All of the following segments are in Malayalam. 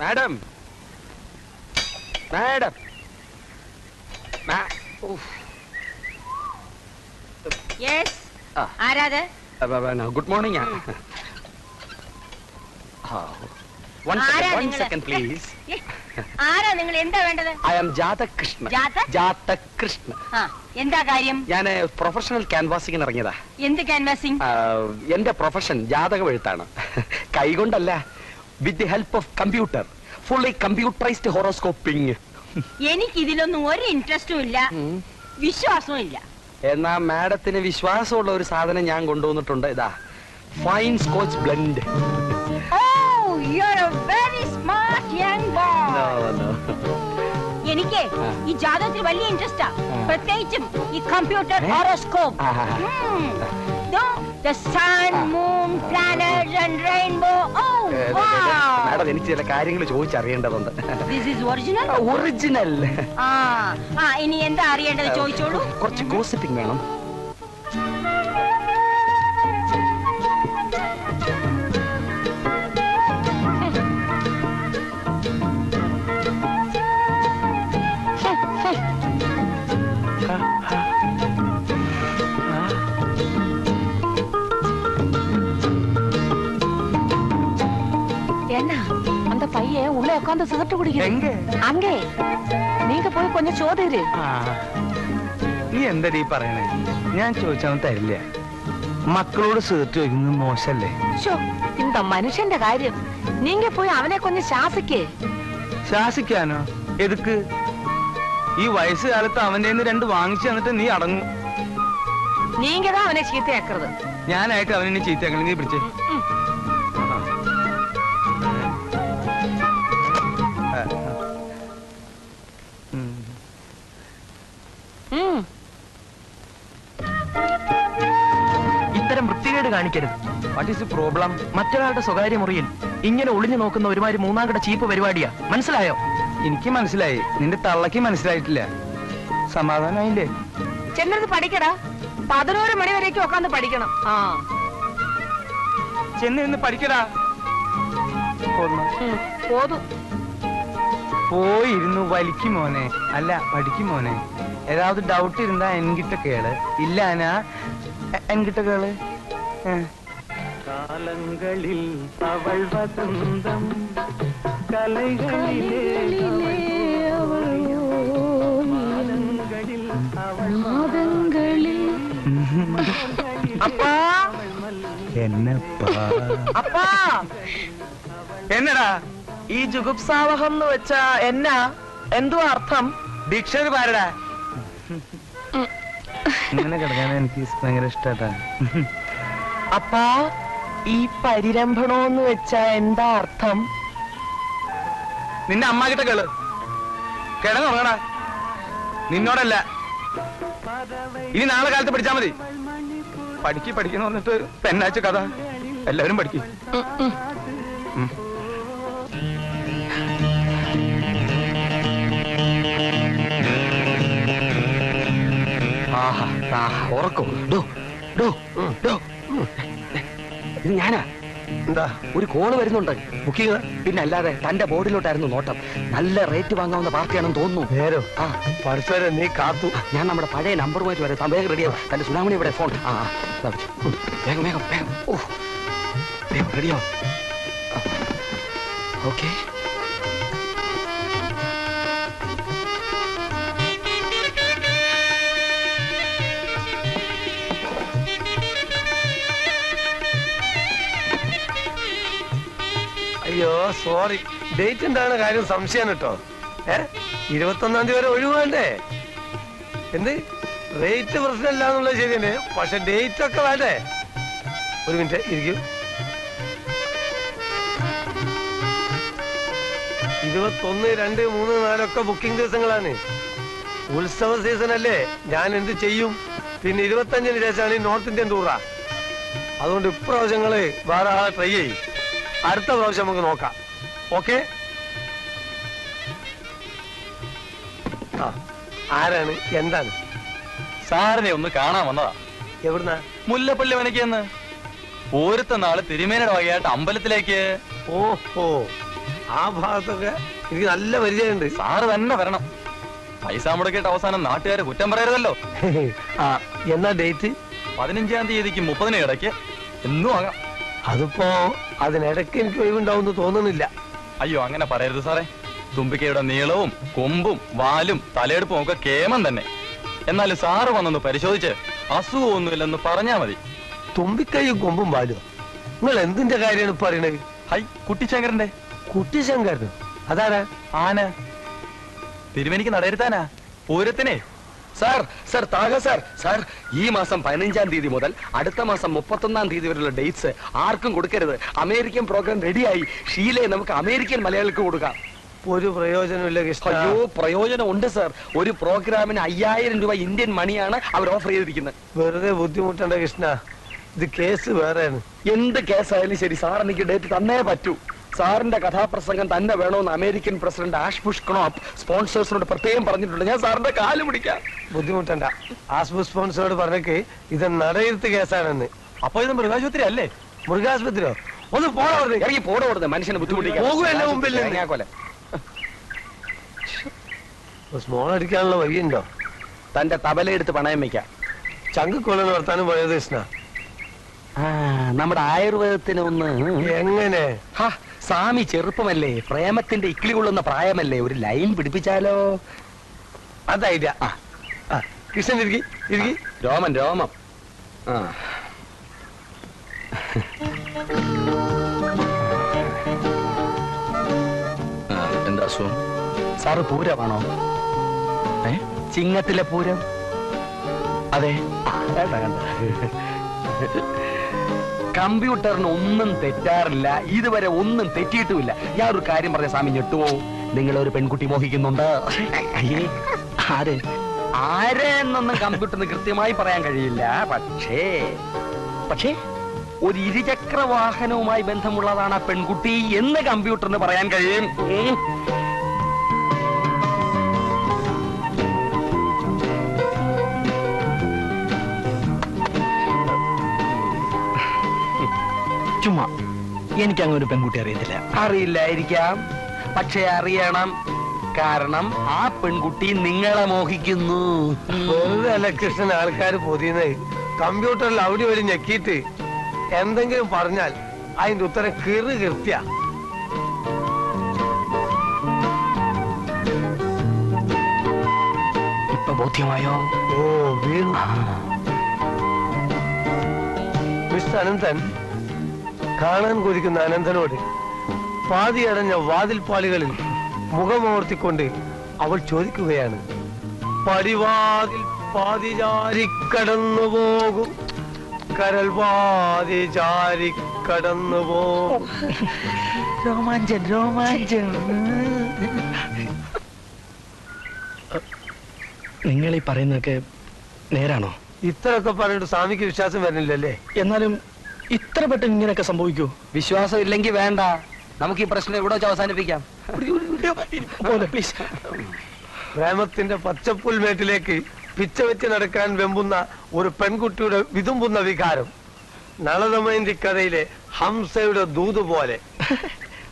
മാഡം. മാഡം. Good morning. ആരാ നിങ്ങൾ? എന്താ വേണ്ടത്? ഐ ആം ജാതകൃഷ്ണ ജാത- ജാതകൃഷ്ണ എന്താ കാര്യം? ഞാൻ പ്രൊഫഷണൽ ക്യാൻവാസിങ്ങിന് ഇറങ്ങിയതാ. എന്ത് ക്യാൻവാസിംഗ് എന്റെ പ്രൊഫഷൻ ജാതകം എഴുത്താണ്. കൈകൊണ്ടല്ല with the help of computer fully computerized horoscoping എനിക്ക് ഇതിലൊന്നും ഒരു ഇൻട്രസ്റ്റും ഇല്ല. വിശ്വാസവും ഇല്ല. എന്നാ മാഡത്തിന് വിശ്വാസമുള്ള ഒരു സാധനം ഞാൻ കൊണ്ടുവന്നിട്ടുണ്ട്. ഇതാ ഫൈൻ സ്കോച്ച് ബ്ലെൻഡ് എനിക്ക്. ഈ ജാതകത്തിൽ വലിയ ഇൻട്രസ്റ്റാ. പ്രത്യേകിച്ചും ഈ computer horoscope. the sun, moon, planets and rainbow. Oh, wow! Madam എനിക്ക് ചില കാര്യങ്ങൾ ചോദിച്ചറിയേണ്ടതുണ്ട് This is original? ഒറിജിനൽ ആ, ആ, ഇനി എന്താ അറിയേണ്ടത് ചോദിച്ചോളൂ കുറച്ച് ഗോസിപ്പിംഗ് വേണം ഹ, ഹ. உட்காந்து சிகரெட் குடிக்கிறீங்க அங்கே நீங்க പോയി கொஞ்சம் ചോദിര്. നീ എന്തടി പറയണേ? ഞാൻ ചോദിച്ചാൽ തരില്ല. മക്കളോട് സിഗരറ്റ് ചോദിക്കുന്നത് മോശല്ലേ? എന്താ മനുഷ്യന്റെ കാര്യം? നീങ്ക പോയി അവനെ കൊഞ്ഞ് ശാസിക്കേ. ശാസിക്കാനോ? എതുക്ക്? ഈ വയസ്സുകാലത്ത് അവന്റെ രണ്ട് വാങ്ങിച്ചു തന്നിട്ട് നീ അടങ്ങും. നീങ്കതാ അവനെ ചീത്തയാക്കരുത്. ഞാനായിട്ട് അവനെ നീ പിടിച്ചേ. കാണിക്കരുത്. വാട്ട് ഈസ് പ്രോബ്ലം മറ്റൊരാളുടെ സ്വകാര്യ മുറിയിൽ ഇങ്ങനെ ഒളിഞ്ഞു നോക്കുന്ന ഒരുമാതിരി മൂന്നാം ചീപ്പ് പരിപാടിയാ. മനസ്സിലായോ? എനിക്ക് മനസ്സിലായി. നിന്റെ തള്ളക്ക് മനസ്സിലായിട്ടില്ല. സമാധാനായില്ലേ? ചെന്നത് പഠിക്കടാ. പതിനോറ് മണി വരേക്കും ഉക്കാന്ന് പഠിക്കണം. ആ. ഇന്ന് പഠിക്കടാ. പോതു. പോയിരുന്നു വലിക്കും മോനെ. അല്ല പഠിക്കും മോനെ. ഏതാവത് ഡൗട്ട് ഇരുന്നാ എൻകിട്ട കേൾ. ഇല്ലാനാ എൻകിട്ട കേൾ? കാലങ്ങളിൽ അവൾ വസന്തം കലകളിലെ എന്നടാ? ഈ ജുഗുപ്സാവഹം എന്ന് വെച്ചാ എന്നാ? എന്തോ അർത്ഥം? ഡിക്ഷണറി പാരടാ ഇങ്ങനെ കിടക്കാൻ എനിക്ക് ഭയങ്കര ഇഷ്ടാട്ടാ. അപ്പാ ഈ പരിരംഭണോന്ന് വെച്ചാ എന്താ അർത്ഥം? നിന്റെ അമ്മ കിട്ട കേൾ. കിടന്നുറങ്ങടാ. നിന്നോടല്ല. ഇനി നാളെ കാലത്ത് പഠിച്ചാ മതി. പഠിക്ക് പഠിക്കുന്ന വന്നിട്ട് പെണ്ണാഴ്ച കഥ. എല്ലാവരും പഠിക്കും. ആഹാ ആഹാ ഉറക്കും. ഡോ ഡോ ഡോ. ഇത് ഞാനാ. എന്താ? ഒരു കോൾ വരുന്നുണ്ട്. ബുക്കിംഗ്? പിന്നെ അല്ലാതെ തന്റെ ബോർഡിലോട്ടായിരുന്നു നോട്ടം. നല്ല റേറ്റ് വാങ്ങാവുന്ന പാർട്ടിയാണെന്ന് തോന്നുന്നു. നേരോ? ആ. പഠിച്ചവരെ നീ കാത്തു. ഞാൻ നമ്മുടെ പഴയ നമ്പറുമായിട്ട് വരാം. വേഗം റെഡിയാവും തന്റെ സുനാമണി ഇവിടെ ഫോൺ ആ ആ, വേഗം വേഗം വേഗം. ഓ. വേഗം റെഡിയാവും ഓക്കെ. അയ്യോ സോറി ഡേറ്റ് എന്താണ് കാര്യം? സംശയം കേട്ടോ. ഏ? ഇരുപത്തൊന്നാം തീയതി വരെ ഒഴിവാണ്ടേ എന്ത്? റേറ്റ് പ്രശ്നമില്ല എന്നുള്ളത് ശരി തന്നെ പക്ഷെ ഡേറ്റ് ഒക്കെ വേണ്ടേ? ഒരു മിനിറ്റ് ഇരിക്കും. ഇരുപത്തൊന്ന് രണ്ട് മൂന്ന് നാലൊക്കെ ബുക്കിംഗ് ദിവസങ്ങളാണ്. ഉത്സവ സീസൺ അല്ലേ? ഞാൻ എന്ത് ചെയ്യും? പിന്നെ ഇരുപത്തഞ്ചിന് ശേഷമാണ് ഈ നോർത്ത് ഇന്ത്യൻ ടൂറാ അതുകൊണ്ട് ഇപ്രാവശ്യങ്ങൾ വേറെ ട്രൈ ചെയ്യും. അടുത്ത പ്രാവശ്യം നമുക്ക് നോക്കാം. ഓക്കെ? ആ ആരാണ്? എന്താണ്? സാറിനെ ഒന്ന് കാണാൻ വന്നതാ. എവിടുന്നാ? മുല്ലപ്പള്ളി വനക്കെന്ന് പോരത്തെ നാൾ തിരുമേനയുടെ വകയായിട്ട് അമ്പലത്തിലേക്ക്. ഓഹോ ആ ഭാഗത്തൊക്കെ എനിക്ക് നല്ല പരിചയമുണ്ട്. സാറ് തന്നെ വരണം. പൈസ മുടക്കിയിട്ട് അവസാനം നാട്ടുകാരെ കുറ്റം പറയരുതല്ലോ. എന്നാ ഡേറ്റ്? പതിനഞ്ചാം തീയതിക്ക് മുപ്പതിന് ഇടയ്ക്ക്. എന്നും ആകാം. അതിപ്പോ അതിനിടയ്ക്ക് എനിക്ക് ഒഴിവുണ്ടാവുമെന്ന് തോന്നുന്നില്ല. അയ്യോ അങ്ങനെ പറയരുത് സാറേ. തുമ്പിക്കയുടെ നീളവും കൊമ്പും വാലും തലയെടുപ്പും ഒക്കെ കേമം തന്നെ. എന്നാലും സാറ് വന്നൊന്ന് പരിശോധിച്ച് അസുഖമൊന്നുമില്ലെന്ന് പറഞ്ഞാ മതി. തുമ്പിക്കൈയും കൊമ്പും വാലും. നിങ്ങൾ എന്തിന്റെ കാര്യമാണ് പറയണത് ഹൈ കുട്ടിശങ്കരന്റെ കുട്ടിശങ്കരൻ അതാരാ? ആന. തിരുവനിക്ക് നടരുത്താനാ പൂരത്തിനെ. സാർ സാർ താഴ സാർ. സാർ ഈ മാസം പതിനഞ്ചാം തീയതി മുതൽ അടുത്ത മാസം മുപ്പത്തൊന്നാം തീയതി വരെയുള്ള ഡേറ്റ്സ് ആർക്കും കൊടുക്കരുത്. അമേരിക്കൻ പ്രോഗ്രാം റെഡിയായി ഷീലയെ നമുക്ക് അമേരിക്കൻ മലയാളിക്ക് കൊടുക്കാം. ഒരു പ്രയോജനമില്ല അയ്യോ പ്രയോജനം ഉണ്ട് സാർ. ഒരു പ്രോഗ്രാമിന് അയ്യായിരം രൂപ ഇന്ത്യൻ മണിയാണ് അവർ ഓഫർ ചെയ്തിരിക്കുന്നത്. വെറുതെ ബുദ്ധിമുട്ടണ്ട കൃഷ്ണ. ഇത് കേസ് വേറെയാണ്. എന്ത് കേസായാലും ശരി സാർ എനിക്ക് ഡേറ്റ് തന്നേ പറ്റൂ. സാറിന്റെ കഥാപ്രസംഗം തന്നെ വേണമെന്ന് അമേരിക്കൻ പ്രസിഡന്റ് ആഷ് ബുഷ് ക്നോപ്പ് സ്പോൺസേഴ്സിനോട് പ്രത്യേകം പറഞ്ഞിട്ടുണ്ട്. ഞാൻ സാറിന്റെ കാൽ പിടിക്കാം. ബുദ്ധിമുട്ടണ്ട. ആസ്ബു സ്പോൺസറോട് പറഞ്ഞേക്ക് ഇത് നടയിരുത്ത് കേസാണെന്ന്. അപ്പൊ ഇത് മൃഗാശുപത്രി അല്ലേ? മൃഗാശുപത്രിയോ? ഒന്ന് പോണോ ഇറങ്ങി പോടോടുന്നത് മനുഷ്യനെ പോകൂ എന്റെ മുമ്പിൽ. ബുദ്ധിമുട്ടിക്കാൻ സ്മോൾ അടിക്കാനുള്ള വഴിയുണ്ടോ? തന്റെ തബലയെടുത്ത് പണയം വെക്കാം. ചങ്കക്കൊള്ള നടത്താനും പോയത് കൃഷ്ണ. നമ്മുടെ ആയുർവേദത്തിന് ഒന്ന് എങ്ങനെ സ്വാമി ചെറുപ്പമല്ലേ? പ്രേമത്തിന്റെ ഇക്കിളി കൊള്ളുന്ന പ്രായമല്ലേ? ഒരു ലൈൻ പിടിപ്പിച്ചാലോ? അതായില്ല ആ ആ, കൃഷ്ണൻ ഇരിക്കി ഇരിക്കി. രോമൻ രോമം. ആ എന്താ അസുഖം? സാറ് പൂരമാണോ? ഏ? ചിങ്ങത്തിലെ പൂരം? അതെ. ആ, വേണ്ട, വേണ്ട. കമ്പ്യൂട്ടറിന് ഒന്നും തെറ്റാറില്ല. ഇതുവരെ ഒന്നും തെറ്റിയിട്ടുമില്ല. ഞാൻ ഒരു കാര്യം പറഞ്ഞ സ്വാമി ഞെട്ടുവോ? നിങ്ങൾ ഒരു പെൺകുട്ടി മോഹിക്കുന്നുണ്ട്. അയ്യേ ആര്? ആരെ എന്നൊന്നും കമ്പ്യൂട്ടറിന് കൃത്യമായി പറയാൻ കഴിയില്ല. പക്ഷേ പക്ഷേ ഒരു ഇരുചക്ര വാഹനവുമായി ബന്ധമുള്ളതാണ് ആ പെൺകുട്ടി എന്ന് കമ്പ്യൂട്ടറിന് പറയാൻ കഴിയും. എനിക്ക് അങ്ങനെ ഒരു പെൺകുട്ടി അറിയത്തില്ല. അറിയില്ലായിരിക്കാം. പക്ഷെ അറിയണം. കാരണം ആ പെൺകുട്ടി നിങ്ങളെ മോഹിക്കുന്നു. വെറുതെ അല്ല കൃഷ്ണൻ ആൾക്കാർ പൊതിയുന്നത് കമ്പ്യൂട്ടറിൽ അവിടെ വഴി ഞെക്കിയിട്ട് എന്തെങ്കിലും പറഞ്ഞാൽ അതിന്റെ ഉത്തരം കിറു കൃത്യ ഇപ്പൊ ബോധ്യമായോ? ഓ വീണു. മിസ്റ്റർ അനന്തൻ കാണാൻ കൊതിക്കുന്ന അനന്തനോട് പാതിയടഞ്ഞ വാതിൽപ്പാളികളിൽ മുഖമോർത്തിക്കൊണ്ട് അവൾ ചോദിക്കുകയാണ്. പടിവാതിൽ പാതി ചാരിക്കടന്നു പോകും കരൽ പാതി ചാരിക്കടന്നു പോകും രോമാഞ്ചൻ രോമാഞ്ചൻ നിങ്ങൾ ഈ പറയുന്നതൊക്കെ നേരാണോ? ഇത്രയൊക്കെ പറഞ്ഞിട്ട് സ്വാമിക്ക് വിശ്വാസം വരുന്നില്ലല്ലേ? എന്നാലും ഇത്ര പെട്ടെന്ന് ഇങ്ങനെയൊക്കെ സംഭവിക്കൂ വിശ്വാസം ഇല്ലെങ്കിൽ വേണ്ട. നമുക്ക് ഈ പ്രശ്നം ഇവിടെ വെച്ച് അവസാനിപ്പിക്കാം. പ്ലീസ് പ്രേമത്തിന്റെ പച്ചപ്പുൽമേട്ടിലേക്ക് പിച്ച വെച്ച് നടക്കാൻ വെമ്പുന്ന ഒരു പെൺകുട്ടിയുടെ വിതുമ്പുന്ന വികാരം. നളതമയന്തി കഥയിലെ ഹംസയുടെ ദൂത് പോലെ.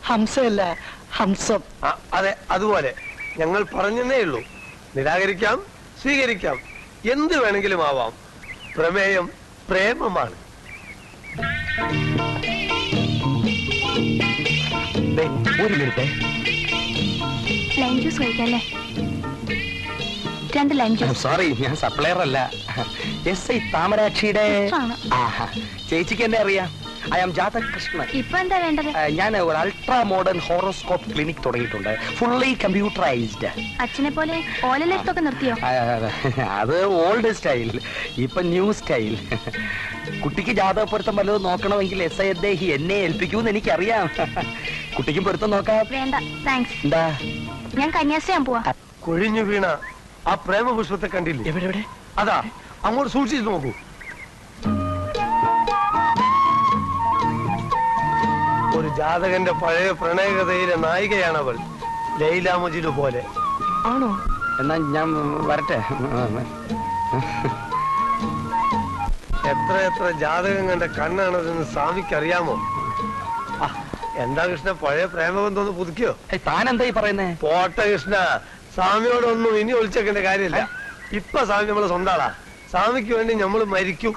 ഹംസയല്ല ഹംസം. അതെ അതുപോലെ. ഞങ്ങൾ പറഞ്ഞതേ ഉള്ളൂ. നിരാകരിക്കാം സ്വീകരിക്കാം. എന്ത് വേണമെങ്കിലും ആവാം. പ്രമേയം പ്രേമമാണ്. ഒരു മിനിറ്റ്. ലൈം ജ്യൂസ് കഴിക്കല്ലേ? രണ്ട് ലൈം ജ്യൂസ് സോറി ഞാൻ സപ്ലയർ അല്ല. എസ് ഐ താമരാക്ഷിയുടെ ചേച്ചിക്ക് എന്നെ അറിയാം. I am Jathak Krishnan. ഇപ്പൊ എന്താ വേണ്ടത്? ഞാൻ ഒരു അൾട്രാ മോഡേൺ ഹോറോസ്കോപ്പ് ക്ലിനിക് തുടങ്ങിയിട്ടുണ്ട്. ഫുള്ളി കമ്പ്യൂട്ടറൈസ്ഡ് അച്ഛനെ പോലെ ഓലലെടുത്തൊക്കെ നിർത്തിയോ? അത് ഓൾഡ് സ്റ്റൈൽ ഇപ്പൊ ന്യൂ സ്റ്റൈൽ കുട്ടിക്ക് ജാതക പൊരുത്തം വല്ലതും നോക്കണമെങ്കിൽ എസ് ഐ അദ്ദേഹി എന്നെ ഏൽപ്പിക്കൂന്ന് എനിക്കറിയാം. കുട്ടിക്കും പൊരുത്തം നോക്കാം. വേണ്ട താങ്ക്സ് എന്താ? ഞാൻ കന്യാസ്ത്രീയാൻ പോവാ. കൊഴിഞ്ഞു വീണ ആ പ്രേമപുഷ്പത്തെ കണ്ടില്ലേ? എവിടെ എവിടെ അതാ അങ്ങോട്ട് സൂക്ഷിച്ചു നോക്കൂ. ഒരു ജാതകന്റെ പഴയ പ്രണയകഥയിലെ നായികയാണ് അവൾ ലൈല മുജിദ് പോലെ. ആണോ? എന്നാ ഞാൻ വരട്ടെ. എത്ര എത്ര ജാതകം കണ്ട കണ്ണാണതെന്ന് സ്വാമിക്ക് അറിയാമോ എന്താ കൃഷ്ണ പഴയ പ്രേമബന്ധം ഒന്ന് പുതുക്കിയോ? താനെന്താ താൻ എന്താ ഈ പറയുന്നേ? പോട്ടെ കൃഷ്ണ സ്വാമിയോടൊന്നും ഇനി ഒളിച്ചേക്കേണ്ട കാര്യമില്ല. ഇപ്പൊ സ്വാമി നമ്മളെ സ്വന്താളാ സ്വാമിക്ക് വേണ്ടി നമ്മൾ മരിക്കും.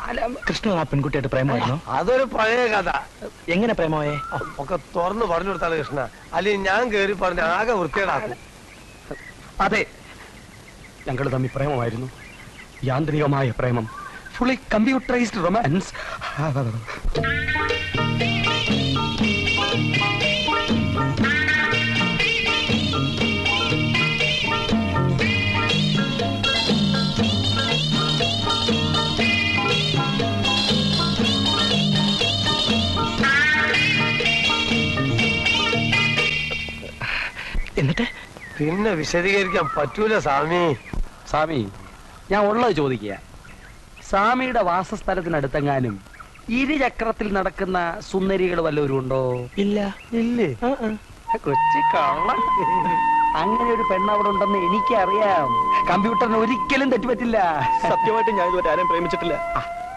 കൃഷ്ണ ആ പെൺകുട്ടിയായിട്ട് പ്രേമമായിരുന്നു? അതൊരു പഴയ കഥ. എങ്ങനെ പ്രേമമായേ? ഒക്കെ തുറന്ന് പറഞ്ഞു കൊടുത്താണ് കൃഷ്ണ. അല്ലെങ്കിൽ ഞാൻ കേറി പറഞ്ഞ ആകെ വൃത്തികേടാക്കും. അതെ ഞങ്ങൾ തമ്മിൽ പ്രേമമായിരുന്നു. യാന്ത്രികമായ പ്രേമം. ഫുള്ളി കമ്പ്യൂട്ടറൈസ്ഡ് റൊമാൻസ് എന്നിട്ട്? പിന്നെ വിശദീകരിക്കാൻ പറ്റൂല സ്വാമി. സ്വാമി ഞാൻ ഉള്ളത് ചോദിക്കുക സ്വാമിയുടെ വാസസ്ഥലത്തിനടുത്തെങ്ങാനും ഇരുചക്രത്തിൽ നടക്കുന്ന സുന്ദരികൾ വല്ലവരും ഉണ്ടോ ഇല്ല. ഇല്ലേ കൊച്ചി കള്ള. അങ്ങനെ ഒരു പെണ്ണ് അവിടെ ഉണ്ടെന്ന് എനിക്കറിയാം. കമ്പ്യൂട്ടറിന് ഒരിക്കലും തെറ്റുപറ്റില്ല. സത്യമായിട്ട് ഞാൻ ഇതുവരെ ആരെയും പ്രേമിച്ചിട്ടില്ല.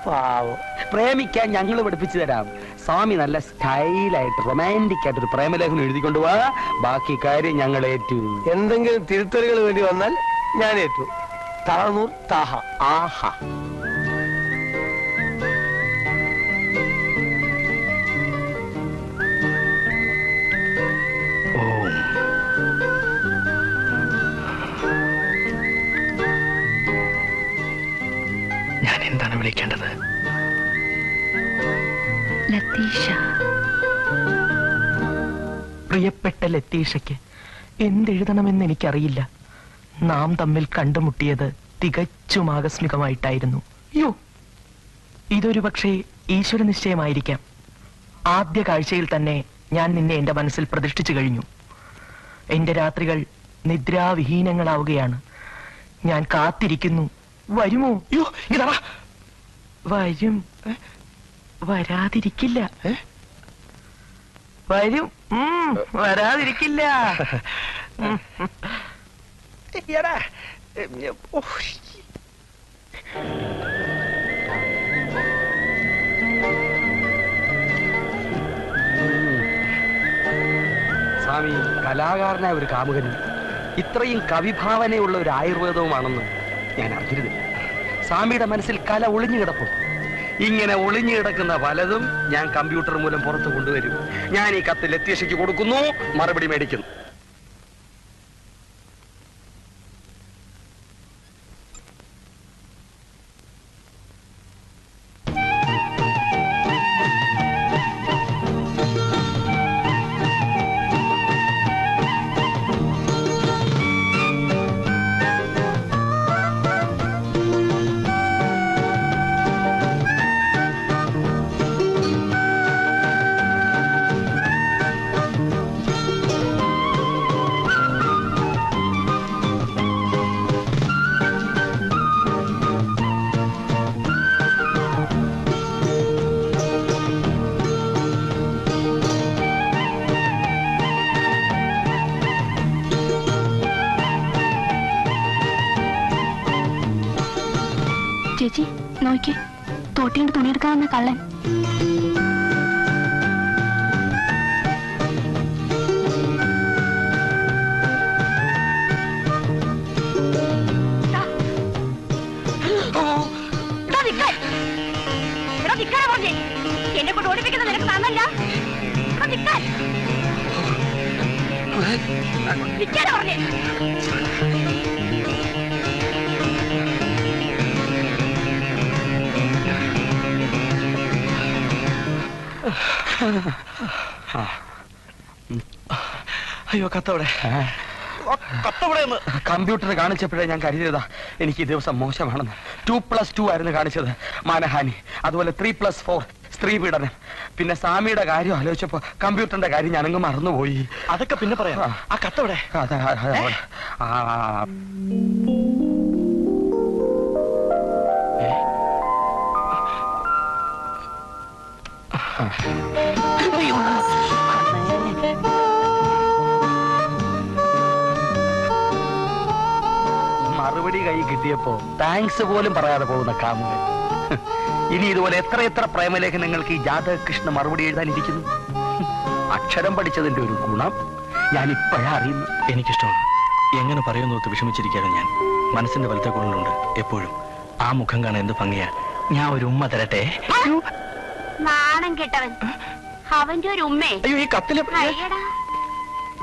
പാവം. പ്രേമിക്കാൻ ഞങ്ങൾ പഠിപ്പിച്ചു തരാം. സ്വാമി നല്ല സ്റ്റൈലായിട്ട് റൊമാന്റിക് ആയിട്ട് ഒരു പ്രേമലേഖനം എഴുതി പോവാ ബാക്കി കാര്യം ഞങ്ങൾ ഏറ്റു. എന്തെങ്കിലും തിരുത്തലുകൾ വേണ്ടി വന്നാൽ ഞാൻ ഏറ്റു. താനൂർ താഹ. ആഹാ. പ്രിയപ്പെട്ട ലത്തീഷയ്ക്ക് എന്തെഴുതണമെന്ന് എനിക്കറിയില്ല. നാം തമ്മിൽ കണ്ടുമുട്ടിയത് തികച്ചും ആകസ്മികമായിട്ടായിരുന്നു. യോ ഇതൊരു പക്ഷേ ഈശ്വര നിശ്ചയമായിരിക്കാം. ആദ്യ കാഴ്ചയിൽ തന്നെ ഞാൻ നിന്നെ എന്റെ മനസ്സിൽ പ്രതിഷ്ഠിച്ചു കഴിഞ്ഞു. എന്റെ രാത്രികൾ നിദ്രാവിഹീനങ്ങളാവുകയാണ്. ഞാൻ കാത്തിരിക്കുന്നു. വരുമോ? യോ ഇതാ വരും. വരാതിരിക്കില്ല. വരും. ഉം, വരാതിരിക്കില്ല. സ്വാമി കലാകാരനായ ഒരു കാമുകനും ഇത്രയും കവിഭാവനയുള്ള ഒരു ആയുർവേദവുമാണെന്ന് ഞാൻ അറിഞ്ഞിരുന്നില്ല. സ്വാമിയുടെ മനസ്സിൽ കല ഒളിഞ്ഞു കിടപ്പും ഇങ്ങനെ ഒളിഞ്ഞു കിടക്കുന്ന പലതും ഞാൻ കമ്പ്യൂട്ടർ മൂലം പുറത്തു കൊണ്ടുവരും. ഞാൻ ഈ കത്ത് ലത്യശയ്ക്ക് കൊടുക്കുന്നു മറുപടി മേടിക്കുന്നു. നോക്കി. തോട്ടിയുടെ തുണിയെടുക്കാൻ വന്ന കള്ളൻ. എന്നെ കൊണ്ട് ഓടിപ്പിക്കുന്ന നിനക്ക് നന്നല്ല. പറഞ്ഞേ. അയ്യോ കത്തവിടെ. കത്തവിടെ കമ്പ്യൂട്ടർ കാണിച്ചപ്പോഴേ ഞാൻ കരുതിയതാ എനിക്ക് ഈ ദിവസം മോശമാണെന്ന്. ടു പ്ലസ് ടു ആയിരുന്നു കാണിച്ചത് മാനഹാനി. അതുപോലെ ത്രീ പ്ലസ് ഫോർ സ്ത്രീ പീഡനം. പിന്നെ സ്വാമിയുടെ കാര്യം ആലോചിച്ചപ്പോ കമ്പ്യൂട്ടറിന്റെ കാര്യം ഞാനങ്ങ് മറന്നുപോയി. അതൊക്കെ പിന്നെ പറയാം. ആ. കത്തവിടെ. അതെ, ആ, കൈ കിട്ടിയപ്പോ താങ്ക്സ് പോലും പറയാതെ പോകുന്ന കാമുകൻ. ഇനി ഇതുപോലെ എത്ര എത്ര പ്രേമലേഖനങ്ങൾക്ക് ഈ ജാതകൃഷ്ണ മറുപടി എഴുതാനിരിക്കുന്നു അക്ഷരം പഠിച്ചതിന്റെ ഒരു ഗുണം ഞാൻ ഇപ്പോഴാ അറിയുന്നു. എനിക്കിഷ്ടമാണ്. എങ്ങനെ പറയുന്നോത്ത് വിഷമിച്ചിരിക്കാതെ ഞാൻ. മനസ്സിന്റെ വലത്തെ കുഴലുണ്ട് എപ്പോഴും. ആ മുഖം കാണാൻ എന്ത് ഭംഗിയാ. ഞാൻ ഒരു ഉമ്മ തരട്ടെ? നാണം കെട്ടവൻ. അവന്റെ ഒരു ഉമ്മേ. അയ്യോ ഈ കത്തിലെ